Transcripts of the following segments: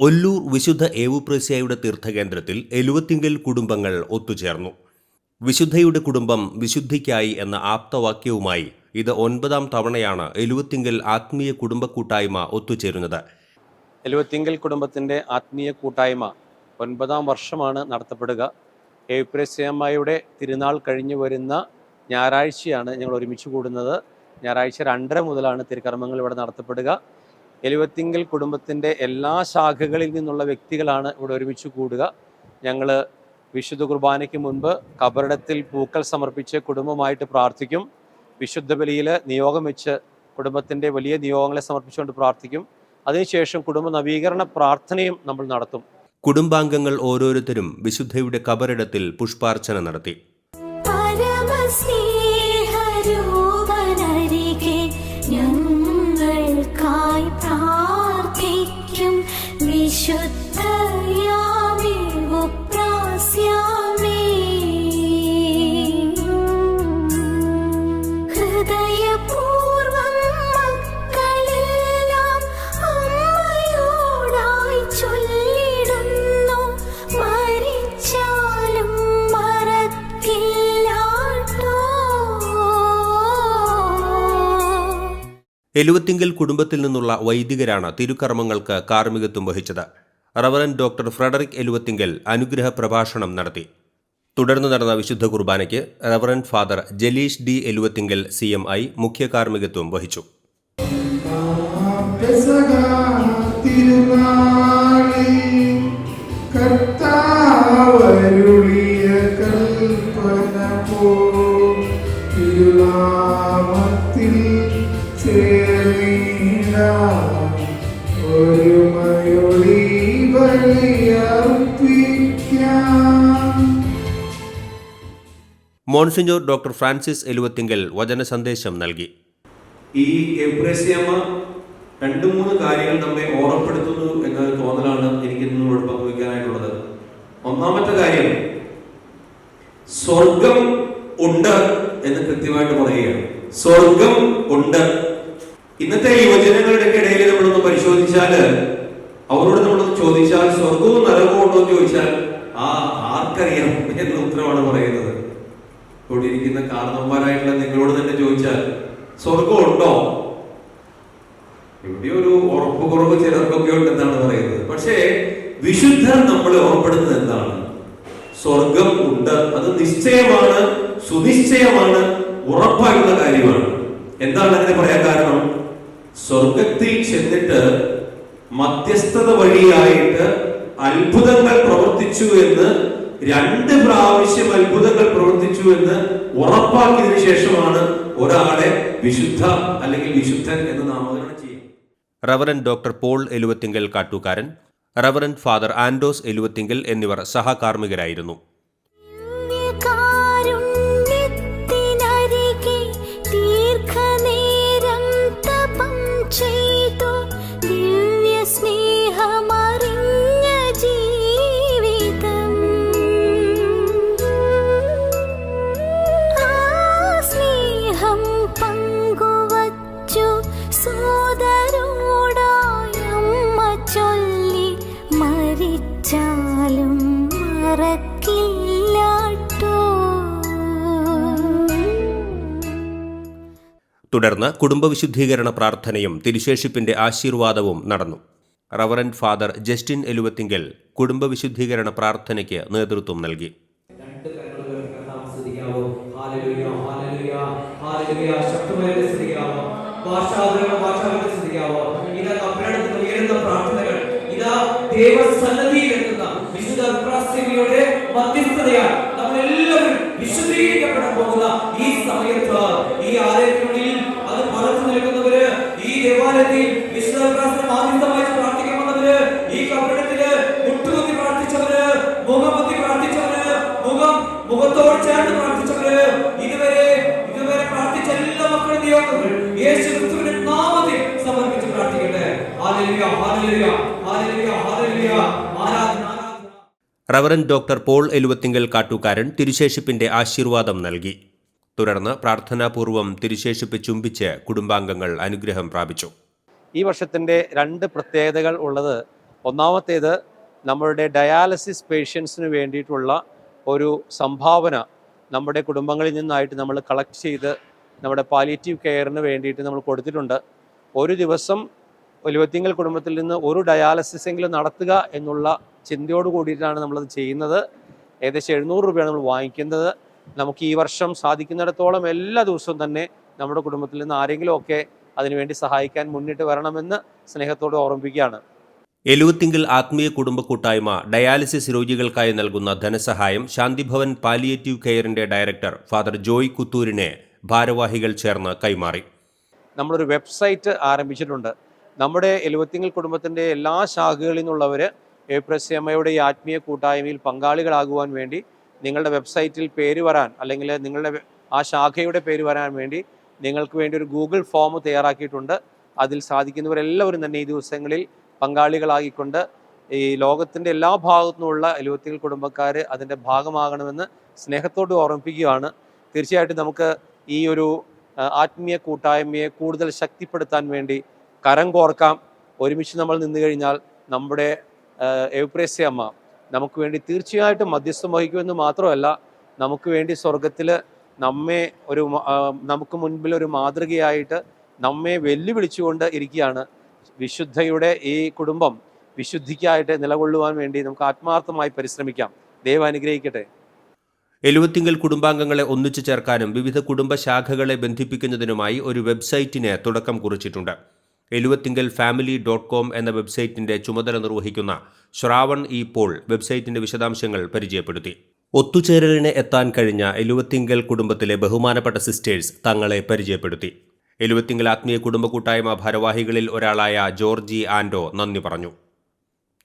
ഒല്ലൂർ വിശുദ്ധ ഏവുപ്രസ്യായുടെ തീർത്ഥകേന്ദ്രത്തിൽ എലുവത്തിങ്കൽ കുടുംബങ്ങൾ ഒത്തുചേർന്നു. വിശുദ്ധയുടെ കുടുംബം വിശുദ്ധിക്കായി എന്ന ആപ്തവാക്യവുമായി ഇത് ഒൻപതാം തവണയാണ് എഴുപത്തിങ്കൽ ആത്മീയ കുടുംബ കൂട്ടായ്മ ഒത്തുചേരുന്നത്. എഴുപത്തിങ്കൽ കുടുംബത്തിന്റെ ആത്മീയ കൂട്ടായ്മ ഒൻപതാം വർഷമാണ് നടത്തപ്പെടുക. ഏവുപ്രസ്യമ്മയുടെ തിരുനാൾ കഴിഞ്ഞു വരുന്ന ഞായറാഴ്ചയാണ് ഞങ്ങൾ ഒരുമിച്ച് കൂടുന്നത്. ഞായറാഴ്ച രണ്ടര മുതലാണ് തിരുക്കർമ്മങ്ങൾ ഇവിടെ നടത്തപ്പെടുക. എലുവത്തിങ്കൽ കുടുംബത്തിന്റെ എല്ലാ ശാഖകളിൽ നിന്നുള്ള വ്യക്തികളാണ് ഇവിടെ ഒരുമിച്ച് കൂടുക. ഞങ്ങൾ വിശുദ്ധ കുർബാനയ്ക്ക് മുൻപ് കബറിടത്തിൽ പൂക്കൾ സമർപ്പിച്ച് കുടുംബമായിട്ട് പ്രാർത്ഥിക്കും. വിശുദ്ധ ബലിയിൽ നിയോഗം വെച്ച് കുടുംബത്തിന്റെ വലിയ നിയോഗങ്ങളെ സമർപ്പിച്ചുകൊണ്ട് പ്രാർത്ഥിക്കും. അതിനുശേഷം കുടുംബ നവീകരണ പ്രാർത്ഥനയും നമ്മൾ നടത്തും. കുടുംബാംഗങ്ങൾ ഓരോരുത്തരും വിശുദ്ധയുടെ കബറിടത്തിൽ പുഷ്പാർച്ചന നടത്തി. should എലുവത്തിങ്കൽ കുടുംബത്തിൽ നിന്നുള്ള വൈദികരാണ് തിരുക്കർമ്മങ്ങൾക്ക് കാർമ്മികത്വം വഹിച്ചത്. റവറൻ ഡോക്ടർ ഫ്രെഡറിക് എലുവത്തിങ്കൽ അനുഗ്രഹ പ്രഭാഷണം നടത്തി. തുടർന്ന് നടന്ന വിശുദ്ധ കുർബാനയ്ക്ക് reverend father Jaleesh D Eluvathingal C M I മുഖ്യ കാർമ്മികത്വം വഹിച്ചു. കർത്താവരുളിയ കൽപ്പന പോ മോൺസിഞ്ഞോർ ഡോക്ടർ ഫ്രാൻസിസ് എലുവത്തിങ്കൽ വചന സന്ദേശം നൽകി. ഈ എബ്രസ്യമ്മ രണ്ട് മൂന്ന് കാര്യങ്ങൾ നമ്മെ ഓർമ്മപ്പെടുത്തുന്നു എന്ന തോന്നലാണ് എനിക്ക് നിങ്ങളോട് പങ്കുവയ്ക്കാനായിട്ടുള്ളത്. ഒന്നാമത്തെ കാര്യം സ്വർഗം ഉണ്ട് എന്ന് കൃത്യമായിട്ട് പറയുകയാണ്. സ്വർഗം ഉണ്ട്. ഇന്നത്തെ യുവജനങ്ങളുടെ ഇടയിൽ നമ്മളൊന്ന് പരിശോധിച്ചാൽ അവരോട് നമ്മളൊന്ന് ചോദിച്ചാൽ സ്വർഗവും നരകവും ഉണ്ടോ എന്ന് ചോദിച്ചാൽ ആ ആർക്കറിയാം എന്ന ഉത്തരവാണ് പറയുന്നത്. ഇവിടെ ഇരിക്കുന്ന കാരണവന്മാരായിട്ടുള്ള നിങ്ങളോട് തന്നെ ചോദിച്ചാൽ സ്വർഗം ഉണ്ടോ? ഇവിടെ ഒരു ഉറപ്പ് കുറവ് ചിലർക്കൊക്കെ ഉണ്ട് എന്നാണ് പറയുന്നത്. പക്ഷേ വിശുദ്ധർ നമ്മളെ ഓർപ്പെടുന്നത് എന്താണ്? സ്വർഗം ഉണ്ട് അത് നിശ്ചയമാണ് സുനിശ്ചയമാണ് ഉറപ്പായിട്ടുള്ള കാര്യമാണ്. എന്താണ് അങ്ങനെ പറയാൻ കാരണം? സ്വർഗത്തിൽ ചെന്നിട്ട് മധ്യസ്ഥത വഴിയായിട്ട് അത്ഭുതങ്ങൾ പ്രവർത്തിച്ചു എന്ന് രണ്ട് പ്രാവശ്യം അത്ഭുതങ്ങൾ പ്രവർത്തിച്ചു എന്ന് ഉറപ്പാക്കിയതിനു ശേഷമാണ് ഒരാളെ വിശുദ്ധ അല്ലെങ്കിൽ വിശുദ്ധൻ എന്ന് നാമകരണം ചെയ്യുന്നത് reverend doctor Paul Eluvathingal Kattookkaran reverend father Andos Eluvathingal എന്നിവർ സഹകാർമ്മികരായിരുന്നു. മരിച്ചാലും മറക്കില്ലാട്ടോ. തുടർന്ന് കുടുംബവിശുദ്ധീകരണ പ്രാർത്ഥനയും തിരുശേഷിപ്പിന്റെ ആശീർവാദവും നടന്നു. റവറൻ ഫാദർ ജസ്റ്റിൻ എലുവത്തിങ്കൽ കുടുംബവിശുദ്ധീകരണ പ്രാർത്ഥനയ്ക്ക് നേതൃത്വം നൽകി. രണ്ട് ഇതാ ദൈവസന്നിധിയിൽ എത്തുന്ന വിശുദ്ധ നമ്മളെല്ലാവരും വിശുദ്ധീകരിക്കപ്പെടാൻ പോകുന്ന ഈ സമയത്ത് ഈ ആലയത്തിനുള്ളിൽ അത് പുറത്തു നിൽക്കുന്നവര് ഈ ദേവാലയത്തിൽ വിശുദ്ധ വിപ്രാസനം ആദ്യമായി ഈ കബറിടത്തിൽ മുട്ടുകുത്തി പ്രാർത്ഥിച്ചവര് മുഖമുത്തി പ്രാർത്ഥിച്ചവര് മുഖം മുഖത്തോട് ചേർന്ന് പ്രാർത്ഥിച്ചവര് ഇതുവരെ ഇതുവരെ പ്രാർത്ഥിച്ച എല്ലാ മക്കളും നിയോഗങ്ങൾ യേശു നാമത്തിൽ സമർപ്പിച്ച് പ്രാർത്ഥിക്കട്ടെ. ഹല്ലേലൂയ ആരാധന ആരാധന reverend doctor Paul Eluvathingal Kattookkaran തിരുശേഷിപ്പിന്റെ ആശീർവാദം നൽകി. തുടർന്ന് പ്രാർത്ഥനാപൂർവം തിരുശേഷിപ്പ് ചുംബിച്ച് കുടുംബാംഗങ്ങൾ അനുഗ്രഹം പ്രാപിച്ചു. ഈ വർഷത്തിന്റെ രണ്ട് പ്രത്യേകതകൾ ഉള്ളത് ഒന്നാമത്തേത് നമ്മളുടെ ഡയാലിസിസ് പേഷ്യൻസിന് വേണ്ടിയിട്ടുള്ള ഒരു സംഭാവന നമ്മുടെ കുടുംബങ്ങളിൽ നിന്നായിട്ട് നമ്മൾ കളക്ട് ചെയ്ത് നമ്മുടെ പാലിയേറ്റീവ് കെയറിന് വേണ്ടിയിട്ട് നമ്മൾ കൊടുത്തിട്ടുണ്ട്. ഒരു ദിവസം ഒലുവത്തിങ്കൽ കുടുംബത്തിൽ നിന്ന് ഒരു ഡയാലിസിസ് എങ്കിലും നടത്തുക എന്നുള്ള ചിന്തയോട് കൂടിയിട്ടാണ് നമ്മളത് ചെയ്യുന്നത്. ഏകദേശം എഴുന്നൂറ് രൂപയാണ് നമ്മൾ വാങ്ങിക്കുന്നത്. നമുക്ക് ഈ വർഷം സാധിക്കുന്നിടത്തോളം എല്ലാ ദിവസവും തന്നെ നമ്മുടെ കുടുംബത്തിൽ നിന്ന് ആരെങ്കിലും ഒക്കെ അതിനുവേണ്ടി സഹായിക്കാൻ മുന്നിട്ട് വരണമെന്ന് സ്നേഹത്തോട് ഓർമ്മിപ്പിക്കുകയാണ്. എലുവത്തിങ്കിൽ ആത്മീയ കുടുംബ കൂട്ടായ്മ ഡയാലിസിസ് രോഗികൾക്കായി നൽകുന്ന ധനസഹായം ശാന്തിഭവൻ പാലിയേറ്റീവ് കെയറിന്റെ ഡയറക്ടർ ഫാദർ ജോയ് കുത്തൂരിനെ ഭാരവാഹികൾ ചേർന്ന് കൈമാറി. നമ്മളൊരു വെബ്സൈറ്റ് ആരംഭിച്ചിട്ടുണ്ട്. നമ്മുടെ എലുവത്തിങ്കൽ കുടുംബത്തിന്റെ എല്ലാ ശാഖകളിൽ നിന്നുള്ളവർ എപ്രസ്യമ്മയുടെ ഈ ആത്മീയ കൂട്ടായ്മയിൽ പങ്കാളികളാകുവാൻ വേണ്ടി നിങ്ങളുടെ വെബ്സൈറ്റിൽ പേര് വരാൻ അല്ലെങ്കിൽ നിങ്ങളുടെ ആ ശാഖയുടെ പേര് വരാൻ വേണ്ടി നിങ്ങൾക്ക് വേണ്ടി ഒരു ഗൂഗിൾ ഫോം തയ്യാറാക്കിയിട്ടുണ്ട്. അതിൽ സാധിക്കുന്നവരെല്ലാവരും തന്നെ ഈ ദിവസങ്ങളിൽ പങ്കാളികളായിക്കൊണ്ട് ഈ ലോകത്തിന്റെ എല്ലാ ഭാഗത്തു നിന്നുള്ള എലുവത്തിങ്കൽ കുടുംബക്കാർ അതിന്റെ ഭാഗമാകണമെന്ന് സ്നേഹത്തോട് ഓർമ്മിപ്പിക്കുകയാണ്. തീർച്ചയായിട്ടും നമുക്ക് ഈ ഒരു ആത്മീയ കൂട്ടായ്മയെ കൂടുതൽ ശക്തിപ്പെടുത്താൻ വേണ്ടി കരം കോർക്കാം. ഒരുമിച്ച് നമ്മൾ നിന്നു കഴിഞ്ഞാൽ നമ്മുടെ എവപ്രേസ്യ അമ്മ നമുക്ക് വേണ്ടി തീർച്ചയായിട്ടും മധ്യസ്ഥം വഹിക്കുമെന്ന് മാത്രമല്ല നമുക്ക് വേണ്ടി സ്വർഗത്തിൽ നമ്മെ ഒരു നമുക്ക് മുൻപിൽ ഒരു മാതൃകയായിട്ട് നമ്മെ വെല്ലുവിളിച്ചുകൊണ്ട് ഇരിക്കുകയാണ്. വിശുദ്ധയുടെ ഈ കുടുംബം വിശുദ്ധിക്കായിട്ട് നിലകൊള്ളുവാൻ വേണ്ടി നമുക്ക് ആത്മാർത്ഥമായി പരിശ്രമിക്കാം. ദൈവം അനുഗ്രഹിക്കട്ടെ. എഴുപത്തിങ്കൽ കുടുംബാംഗങ്ങളെ ഒന്നിച്ചു ചേർക്കാനും വിവിധ കുടുംബശാഖകളെ ബന്ധിപ്പിക്കുന്നതിനുമായി ഒരു വെബ്സൈറ്റിന് തുടക്കം കുറിച്ചിട്ടുണ്ട്. എലുവത്തിങ്കൽ ഫാമിലി ഡോട്ട് കോം എന്ന വെബ്സൈറ്റിന്റെ ചുമതല നിർവഹിക്കുന്ന ശ്രാവൺ ഇ പോൾ വെബ്സൈറ്റിന്റെ വിശദാംശങ്ങൾ പരിചയപ്പെടുത്തി. ഒത്തുചേരലിന് എത്താൻ കഴിഞ്ഞ എലുവത്തിങ്കൽ കുടുംബത്തിലെ ബഹുമാനപ്പെട്ട സിസ്റ്റേഴ്സ് തങ്ങളെ പരിചയപ്പെടുത്തി. എലുവത്തിങ്കൽ ആത്മീയ കുടുംബ കൂട്ടായ്മ ഭാരവാഹികളിൽ ഒരാളായ ജോർജി ആൻഡോ നന്ദി പറഞ്ഞു.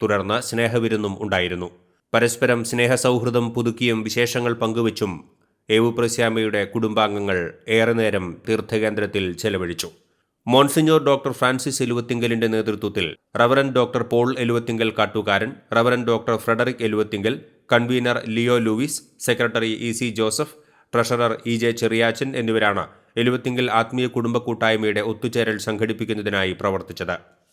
തുടർന്ന് സ്നേഹവിരുന്നും ഉണ്ടായിരുന്നു. പരസ്പരം സ്നേഹസൗഹൃദം പുതുക്കിയും വിശേഷങ്ങൾ പങ്കുവച്ചും ഏവുപ്രസ്യാമയുടെ കുടുംബാംഗങ്ങൾ ഏറെ നേരം തീർത്ഥകേന്ദ്രത്തിൽ ചെലവഴിച്ചു. മോൺസിഞ്ഞോർ ഡോക്ടർ ഫ്രാൻസിസ് എലുവത്തിങ്കലിന്റെ നേതൃത്വത്തിൽ reverend doctor Paul Eluvathingal Kattukaran reverend doctor Frederick Eluvathingal convener Leo Louis secretary E C Joseph treasurer E J Cheriyachan എന്നിവരാണ് എലുവത്തിങ്കൽ ആത്മീയ കുടുംബ കൂട്ടായ്മയുടെ ഒത്തുചേരൽ സംഘടിപ്പിക്കുന്നതിനായി പ്രവർത്തിച്ചത്.